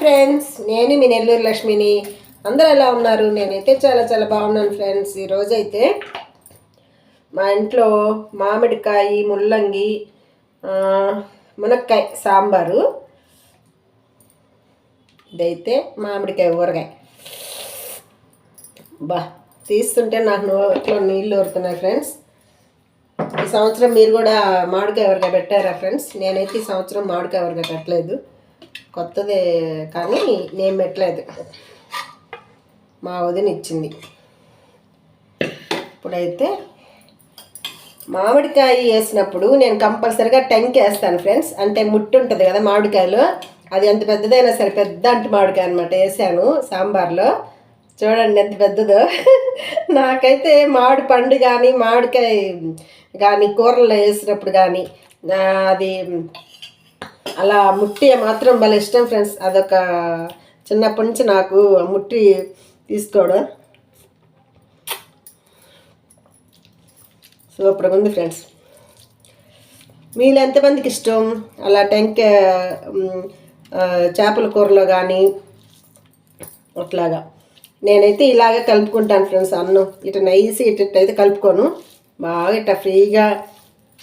Friends నేను మీ నెల్లూరు లక్ష్మిని. అందరూ ఎలా ఉన్నారు? నేనైతే చాలా చాలా బాగున్నాను ఫ్రెండ్స్ ఈరోజు అయితే మా ఇంట్లో మామిడికాయ ముల్లంగి మునక్కాయ సాంబారు. ఇదైతే మామిడికాయ ఊరగాయ. బా తీస్తుంటే నాకు నోట్లో నీళ్ళు ఊరుతున్నాయి ఫ్రెండ్స్ ఈ సంవత్సరం మీరు కూడా మామిడికాయ ఊరగాయ పెట్టారా ఫ్రెండ్స్ నేనైతే ఈ సంవత్సరం మామిడికాయ ఊరగాయ పెట్టలేదు. కొత్తదే కానీ నేను పెట్టలేదు. మా వదిన ఇచ్చింది. ఇప్పుడైతే మామిడికాయ వేసినప్పుడు నేను కంపల్సరిగా టెంక్ వేస్తాను ఫ్రెండ్స్. అంటే ముట్టు ఉంటుంది కదా మామిడికాయలో. అది ఎంత పెద్దదైనా సరే పెద్ద అంటు మామిడికాయ అనమాట వేసాను సాంబార్లో. చూడండి ఎంత పెద్దదో. నాకైతే మామిడి పండు కానీ మామిడికాయ కానీ కూరల్లో వేసినప్పుడు కానీ అది అలా ముట్టి మాత్రం భలే ఇష్టం ఫ్రెండ్స్. అదొక చిన్నప్పటి నుంచి నాకు ముట్టి తీసుకోవడం. సూపర్గా ఉంది ఫ్రెండ్స్. మీలో ఎంతమందికి ఇష్టం? అలా టెంక చేపల కూరలో కానీ అట్లాగా. నేనైతే ఇలాగే కలుపుకుంటాను ఫ్రెండ్స్ అన్నం. ఇటు నైసి ఇటు ఇటు అయితే కలుపుకోను. బాగా ఇట్లా ఫ్రీగా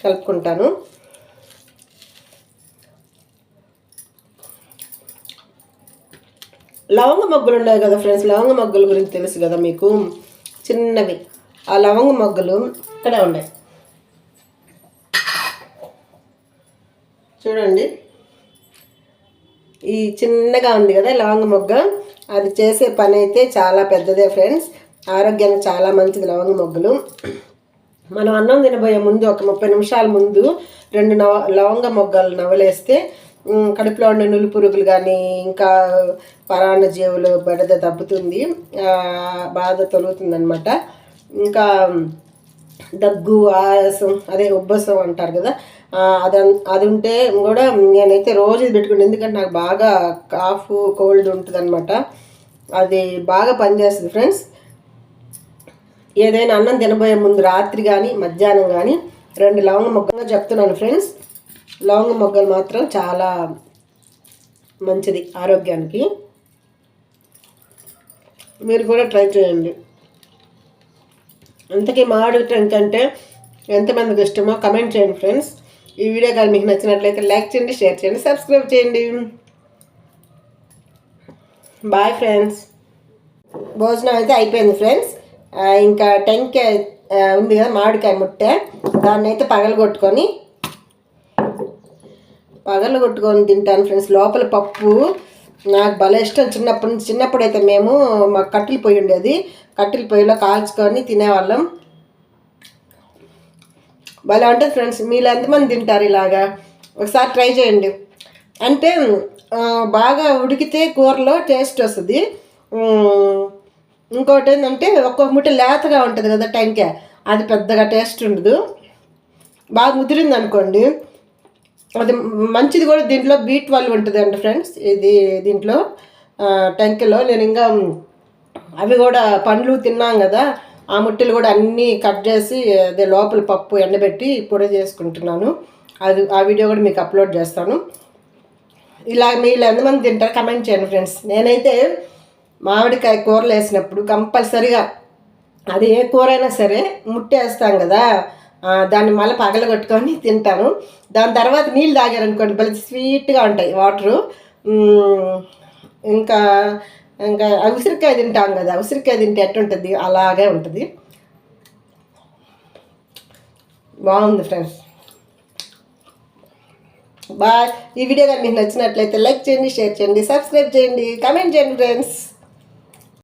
కలుపుకుంటాను. లవంగ మొగ్గలు ఉన్నాయి కదా ఫ్రెండ్స్ లవంగ మగ్గుల గురించి తెలుసు కదా మీకు? చిన్నవి. ఆ లవంగ మొగ్గలు ఇక్కడే ఉన్నాయి. చూడండి. ఈ చిన్నగా ఉంది కదా లవంగ మొగ్గ. అది చేసే పని అయితే చాలా పెద్దదే ఫ్రెండ్స్ ఆరోగ్యానికి చాలా మంచిది లవంగ మొగ్గలు. మనం అన్నం తినబోయే ముందు ఒక ముప్పై నిమిషాల ముందు రెండు నవ లవంగ మొగ్గలు నవలేస్తే కడుపులో ఉండే నులు పురుగులు కానీ ఇంకా పరాన్న జీవులు బెడద తగ్గుతుంది బాధ తొలుగుతుంది అనమాట ఇంకా దగ్గు ఆయాసం అదే ఉబ్బసం అంటారు కదా అది అది ఉంటే కూడా నేనైతే రోజు ఇది ఎందుకంటే నాకు బాగా కాఫ్ కోల్డ్ ఉంటుంది అనమాట అది బాగా పనిచేస్తుంది ఫ్రెండ్స్. ఏదైనా అన్నం తినబోయే ముందు రాత్రి కానీ మధ్యాహ్నం కానీ రెండు లవంగ మొగ్గగా చెప్తున్నాను ఫ్రెండ్స్. లవంగ మొగ్గలు మాత్రం చాలా మంచిది ఆరోగ్యానికి. మీరు కూడా ట్రై చేయండి. అంతకీ మామిడి ట్రంక్ అంటే ఎంతమందికి ఇష్టమో కమెంట్ చేయండి ఫ్రెండ్స్ ఈ వీడియో కానీ మీకు నచ్చినట్లయితే లైక్ చేయండి షేర్ చేయండి సబ్స్క్రైబ్ చేయండి. బాయ్ ఫ్రెండ్స్ భోజనం అయితే అయిపోయింది ఫ్రెండ్స్ ఇంకా టెంకాయ ఉంది కదా మామిడికాయ ముట్టె. దాన్ని అయితే పగలగొట్టుకొని పగలు కొట్టుకొని తింటాను ఫ్రెండ్స్. లోపల పప్పు నాకు భలే ఇష్టం. చిన్నప్పటి నుంచి చిన్నప్పుడు అయితే మేము మాకు కట్టెల పొయ్యి ఉండేది. కట్టెల పొయ్యిలో కాల్చుకొని తినేవాళ్ళం. భలే ఉంటుంది ఫ్రెండ్స్. మీరు ఎంతమంది తింటారు ఇలాగా? ఒకసారి ట్రై చేయండి. అంటే బాగా ఉడికితే కూరలో టేస్ట్ వస్తుంది. ఇంకోటి ఏంటంటే ఒక్కొక్క ముట్ట లేతగా ఉంటుంది కదా టెంకాయ అది పెద్దగా టేస్ట్ ఉండదు. బాగా ముదిరింది అనుకోండి అది మంచిది కూడా దీంట్లో బీ ట్వెల్వ్ ఉంటుంది అండి ఫ్రెండ్స్. ఇది దీంట్లో ఆ, టెంకలో. నేను ఇంకా అవి కూడా పండ్లు తిన్నాం కదా ఆ ముట్టెలు కూడా అన్నీ కట్ చేసి అదే లోపల పప్పు ఎండబెట్టి పొడి చేసుకుంటున్నాను. అది ఆ వీడియో కూడా మీకు అప్లోడ్ చేస్తాను. ఇలా మీరు ఎంతమంది తింటారు కమెంట్ చేయండి ఫ్రెండ్స్. నేనైతే మామిడికాయ కూరలు వేసినప్పుడు కంపల్సరిగా అది ఏ కూర అయినా సరే ముట్టేస్తాం కదా దాన్ని మళ్ళీ పగలగొట్టుకొని తింటాను. దాని తర్వాత నీళ్ళు తాగారనుకోండి భలే స్వీట్గా ఉంటాయి వాటరు. ఇంకా ఇంకా ఆ ఉసిరికాయ తింటాం కదా ఉసిరికాయ తింటే ఎట్టుంటుంది? అలాగే ఉంటుంది. బాగుంది ఫ్రెండ్స్. బాయ్. ఈ వీడియో కానీ మీకు నచ్చినట్లయితే లైక్ చేయండి షేర్ చేయండి సబ్స్క్రైబ్ చేయండి కామెంట్ చేయండి ఫ్రెండ్స్.